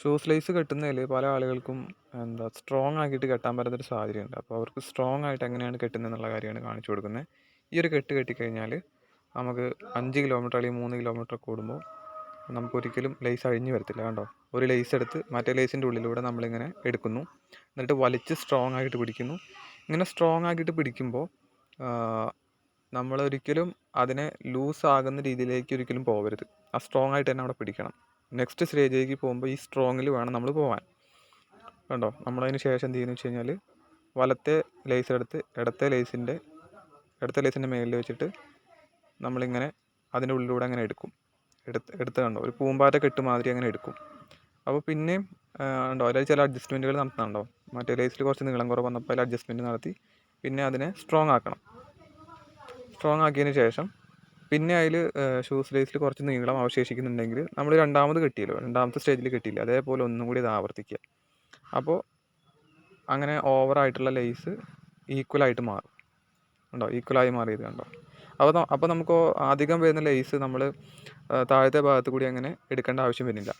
Shoes slice കെട്ടുന്നതിൽ പല ആളുകൾക്കും എന്താ സ്ട്രോങ് ആക്കിയിട്ട് കെട്ടാൻ പറ്റുന്നൊരു സാഹചര്യമുണ്ട്. അപ്പോൾ അവർക്ക് സ്ട്രോങ് ആയിട്ട് എങ്ങനെയാണ് കെട്ടുന്നത് എന്നുള്ള കാര്യമാണ് കാണിച്ചു കൊടുക്കുന്നത് ഈ ഒരു കെട്ട് കെട്ടിക്കഴിഞ്ഞാൽ നമുക്ക് അഞ്ച് കിലോമീറ്റർ അല്ലെങ്കിൽ മൂന്ന് കിലോമീറ്റർ കൂടുമ്പോൾ നമുക്ക് ഒരിക്കലും ലേസ് അഴിഞ്ഞു വരത്തില്ല. കണ്ടോ? ഒരു ലേസ് എടുത്ത് മറ്റേ ലേസിന്റെ ഉള്ളിലൂടെ നമ്മളിങ്ങനെ എടുക്കുന്നു. എന്നിട്ട് വലിച്ച് സ്ട്രോങ് ആയിട്ട് പിടിക്കുന്നു. ഇങ്ങനെ സ്ട്രോങ് ആക്കിയിട്ട് പിടിക്കുമ്പോൾ നമ്മളൊരിക്കലും അതിനെ ലൂസ് ആകുന്ന രീതിയിലേക്ക് ഒരിക്കലും പോകരുത് ആ സ്ട്രോങ് ആയിട്ട് തന്നെ അവിടെ പിടിക്കണം. നെക്സ്റ്റ് സ്റ്റേജിലേക്ക് പോകുമ്പോൾ ഈ സ്ട്രോങ്ങിൽ വേണം നമ്മൾ പോകാൻ കണ്ടോ? നമ്മളതിന് ശേഷം എന്ത് ചെയ്യുന്നു വെച്ച് കഴിഞ്ഞാൽ വലത്തെ ലേസ് എടുത്ത് ഇടത്തെ ലേസിന്റെ ഇടത്തെ ലേസിന്റെ മേലിൽ വെച്ചിട്ട് നമ്മളിങ്ങനെ അതിന്റെ ഉള്ളിലൂടെ അങ്ങനെ എടുക്കും. എടുത്ത് എടുത്ത് കണ്ടോ? ഒരു പൂമ്പാറ്റ കെട്ട് മാതിരി അങ്ങനെ എടുക്കും. അപ്പോൾ പിന്നെയും ഉണ്ടോ അതിൽ ചില അഡ്ജസ്റ്റ്മെന്റുകൾ നടത്തുന്നുണ്ടോ? മറ്റേ ലേസിൽ കുറച്ച് നീളം കുറവ് വന്നപ്പോൾ അതിൽ അഡ്ജസ്റ്റ്മെന്റ് നടത്തി പിന്നെ അതിനെ സ്ട്രോങ് ആക്കണം. സ്ട്രോങ് ആക്കിയതിന് ശേഷം പിന്നെ അതിൽ ഷൂസ് ലേസിൽ കുറച്ച് നീളം അവശേഷിക്കുന്നുണ്ടെങ്കിൽ നമ്മൾ രണ്ടാമത് കെട്ടിയല്ലോ രണ്ടാമത്തെ സ്റ്റേജിൽ കെട്ടിയില്ല അതേപോലെ ഒന്നും കൂടി ഇത് ആവർത്തിക്കുക. അപ്പോൾ അങ്ങനെ ഓവറായിട്ടുള്ള ലേസ് ഈക്വലായിട്ട് മാറും. ഉണ്ടോ ഈക്വലായി മാറിയത് കണ്ടോ? അപ്പോൾ അപ്പോൾ നമുക്ക് അധികം വരുന്ന ലേസ് നമ്മൾ താഴത്തെ ഭാഗത്ത് കൂടി അങ്ങനെ എടുക്കേണ്ട ആവശ്യം വരുന്നില്ല.